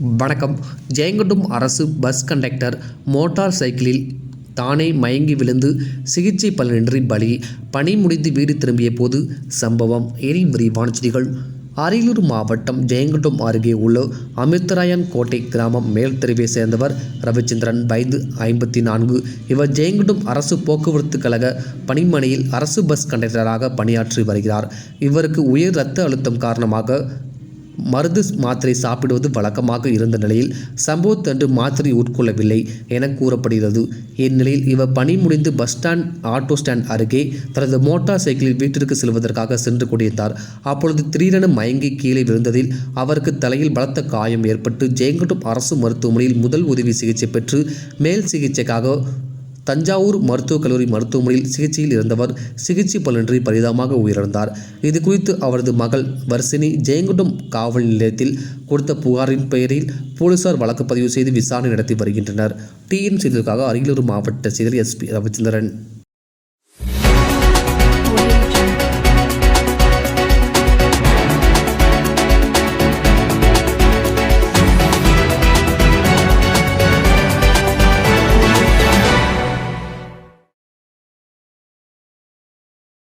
வணக்கம். ஜெயங்கொண்டம் அரசு bus conductor motor சைக்கிளில் தானே மயங்கி விழுந்து சிகிச்சை பலனின்றி பலி பணி முடிந்து வீடு திரும்பிய போது சம்பவம். எரி விரிவான செய்திகள். அரியலூர் மாவட்டம் ஜெயங்கொண்டம் அருகே உள்ள அமிர்தராயன் கோட்டை கிராமம் மேல் தெருவை சேர்ந்தவர் ரவிச்சந்திரன் வயது ஐம்பத்தி நான்கு இவர் ஜெயங்கொண்டம் அரசு போக்குவரத்து கழக பணிமனையில் அரசு பஸ் கண்டக்டராக பணியாற்றி வருகிறார். இவருக்கு உயர் இரத்த அழுத்தம் காரணமாக மருந்து மாத்திரை சாப்பிடுவது வழக்கமாக இருந்த நிலையில் சம்பவத்தன்று மாத்திரை உட்கொள்ளவில்லை என கூறப்படுகிறது. இந்நிலையில் இவர் பணி முடிந்து பஸ் ஸ்டாண்ட் ஆட்டோ ஸ்டாண்ட் அருகே தனது மோட்டார் சைக்கிளில் வீட்டிற்கு செல்வதற்காக சென்று கொண்டிருந்தார். அப்பொழுது திடீரென மயங்கி கீழே விழுந்ததில் அவருக்கு தலையில் பலத்த காயம் ஏற்பட்டு ஜெயங்கட்டும் அரசு மருத்துவமனையில் முதல் உதவி சிகிச்சை பெற்று மேல் சிகிச்சைக்காக தஞ்சாவூர் மருத்துவக் கல்லூரி மருத்துவமனையில் சிகிச்சையில் இருந்தவர் சிகிச்சை பலனின்றி பரிதாபமாக உயிரிழந்தார். இது குறித்து அவரது மகள் வர்சினி ஜெயங்குண்டம் காவல் நிலையத்தில் கொடுத்த புகாரின் பெயரில் போலீசார் வழக்கு பதிவு செய்து விசாரணை நடத்தி வருகின்றனர். டிஎன் செய்திகளுக்காக அரியலூர் மாவட்ட செயலர் எஸ்பி ரவிச்சந்திரன்.